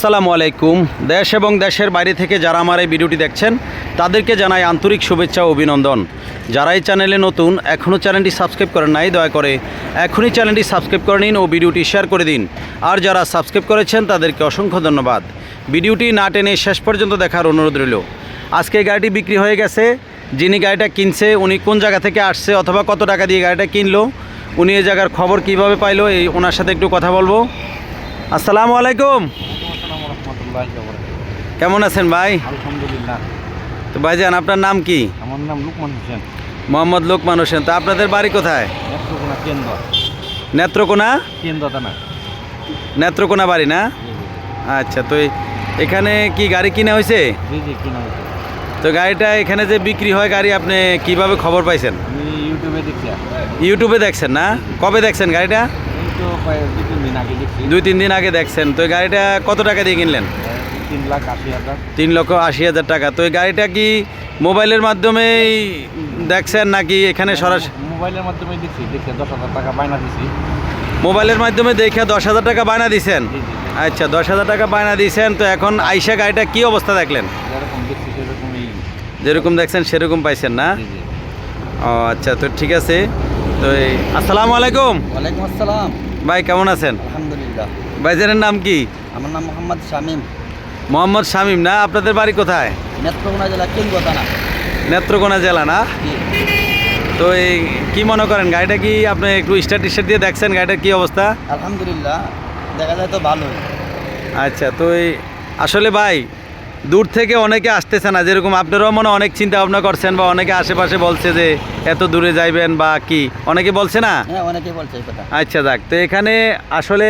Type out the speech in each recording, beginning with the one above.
আসসালামু আলাইকুম। দেশ এবং দেশের বাইরে থেকে যারা আমার এই ভিডিওটি দেখছেন, তাদেরকে জানাই আন্তরিক শুভেচ্ছা ও অভিনন্দন। যারা এই চ্যানেলে নতুন এখনও চ্যানেলটি সাবস্ক্রাইব করেন নাই, দয়া করে এখনই চ্যানেলটি সাবস্ক্রাইব করে নিন ও ভিডিওটি শেয়ার করে দিন। আর যারা সাবস্ক্রাইব করেছেন, তাদেরকে অসংখ্য ধন্যবাদ। ভিডিওটি না টেনে শেষ পর্যন্ত দেখার অনুরোধ রইল। আজকে গাড়িটি বিক্রি হয়ে গেছে। যিনি গাড়িটা কিনছে, উনি কোন জায়গা থেকে আসছে অথবা কত টাকা দিয়ে গাড়িটা কিনলো, উনি এই জায়গার খবর কীভাবে পাইলো, এই ওনার সাথে একটু কথা বলব। আসসালামু আলাইকুম। কেমন আছেন ভাই? আলহামদুলিল্লাহ। তো ভাইজান আপনার নাম কি? আমার নাম লুকমান হোসেন। মোহাম্মদ লোকমান হোসেন। তো আপনাদের বাড়ি কোথায়? নেত্রকোনা কেন্দ্র নেত্রকোনা? কেন্দ্র দানা নেত্রকোনা বাড়ি না? আচ্ছা তো এখানে কি গাড়ি কিনা হয়েছে? তো গাড়িটা এখানে যে বিক্রি হয় গাড়ি আপনি কীভাবে খবর পাইছেন? ইউটিউবে দেখছেন না? কবে দেখছেন গাড়িটা? দিন আগে দুই তিন দিন আগে দেখছেন। তো এই গাড়িটা কত টাকা দিয়ে কিনলেন? তিন লাখ আশি হাজার। তিন লক্ষ আশি হাজার টাকা। তো এই গাড়িটা কি মোবাইলের মাধ্যমেই দেখছেন নাকি এখানে সরাসরি মোবাইলের মাধ্যমে দেখছি। দেখছি দশ হাজার টাকা বায়না দিছি। মোবাইলের মাধ্যমে দেখে দশ হাজার টাকা বায়না দিছেন? আচ্ছা দশ হাজার টাকা বায়না দিয়েছেন তো এখন আইসা গাড়িটা কি অবস্থা দেখলেন? যেরকম দেখছেন সেরকম পাইছেন না? ও আচ্ছা তো ঠিক আছে। তো আসসালামু আলাইকুম। ওয়ালাইকুম আসসালাম। ভাই কেমন আছেন? আলহামদুলিল্লাহ। ভাইজানের নাম কি? আমার নাম মোহাম্মদ শামীম। মোহাম্মদ শামীম না? আপনাদের বাড়ি কোথায়? নেত্রকোনা জেলা কিনগতানা নেত্রকোনা জেলা না? তো এই কি মনে করেন গাড়িটা কি আপনি একটু স্টার্ট টিস্টার্ট দিয়ে দেখছেন গাড়িটার কী অবস্থা? আলহামদুলিল্লাহ দেখা যায় তো ভালোই। আচ্ছা তো এই আসলে ভাই দূর থেকে অনেকে আসতেছে না যেরকম আপনারাও মনে হয় অনেক চিন্তা ভাবনা করছেন বা অনেকে আশেপাশে বলছে যে এত দূরে যাইবেন বা কি? অনেকে বলছে না? হ্যাঁ অনেকেই বলছে আচ্ছা যাক তো এখানে আসলে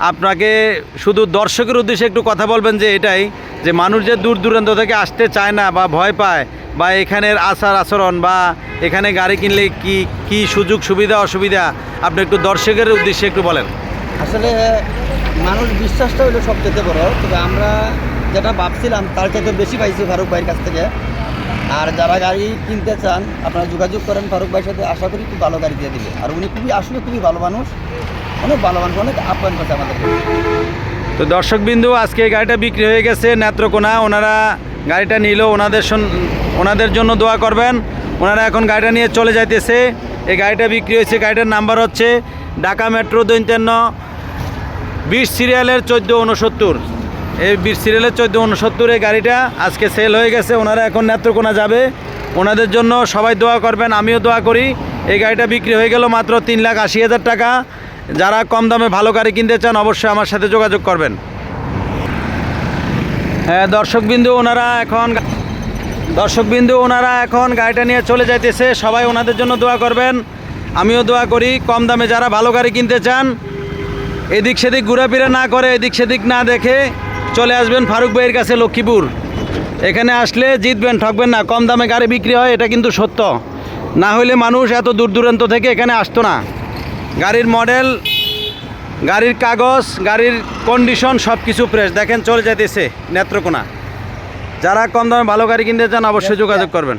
আপনাকে শুধু দর্শকের উদ্দেশ্যে একটু কথা বলবেন যে এটাই যে মানুষ যে দূর দূরান্ত থেকে আসতে চায় না বা ভয় পায় বা এখানের আচার আচরণ বা এখানে গাড়ি কিনলে কি কি সুযোগ সুবিধা অসুবিধা আপনি একটু দর্শকের উদ্দেশ্যে একটু বলেন। আসলে মানুষ বিশ্বাসটা হলো সবচেয়ে বড় তবে আমরা যেটা ভাবছিলাম, তার চাইতে বেশি পাইছি ফারুক ভাইয়ের কাছ থেকে। আর যারা গাড়ি কিনতে চান, আপনারা যোগাযোগ করেন ফারুক ভাইয়ের সাথে, আশা করি খুব ভালো গাড়ি দিয়ে দিবে। আর উনি খুবই আসলে খুবই ভালো মানুষ, অনেক ভালো মানুষ, অনেক আপ্যায়ন করছে আমাদেরকে তো দর্শকবিন্দু, আজকে এই গাড়িটা বিক্রি হয়ে গেছে নেত্রকোনা। ওনারা গাড়িটা নিল, ওনাদের ওনাদের জন্য দোয়া করবেন। ওনারা এখন গাড়িটা নিয়ে চলে যাইতেছে। এই গাড়িটা বিক্রি হয়েছে, গাড়িটার নাম্বার হচ্ছে ঢাকা মেট্রো দৈন্তান্ন বিশ সিরিয়ালের চোদ্দ উনসত্তর এই বিশ সিরিয়ালের চোদ্দ উনসত্তর গাড়িটা আজকে সেল হয়ে গেছে। ওনারা এখন নেত্রকোনা যাবে। ওনাদের জন্য সবাই দোয়া করবেন, আমিও দোয়া করি। এই গাড়িটা বিক্রি হয়ে গেল মাত্র তিন লাখ আশি হাজার টাকা। যারা কম দামে ভালো গাড়ি কিনতে চান অবশ্যই আমার সাথে যোগাযোগ করবেন। হ্যাঁ দর্শকবিন্দু, ওনারা এখন দর্শকবিন্দু, ওনারা এখন গাড়িটা নিয়ে চলে যাইতেছে। সবাই ওনাদের জন্য দোয়া করবেন। আমিও দোয়া করি, কম দামে যারা ভালো গাড়ি কিনতে চান, এদিক সেদিক ঘোরাফেরা না করে, এদিক সেদিক না দেখে চলে আসবেন ফারুক ভাইয়ের কাছে লক্ষ্মীপুর। এখানে আসলে জিতবেন, ঠকবেন না, কম দামে গাড়ি বিক্রি হয়, এটা কিন্তু সত্য। না হলে মানুষ এত দূর দূরান্ত থেকে এখানে আসতো না। গাড়ির মডেল, গাড়ির কাগজ, গাড়ির কন্ডিশন সব কিছু ফ্রেশ দেখেন চলে যাইতেছে নেত্রকোনা। যারা কম দামে ভালো গাড়ি কিনতে চান, অবশ্যই যোগাযোগ করবেন।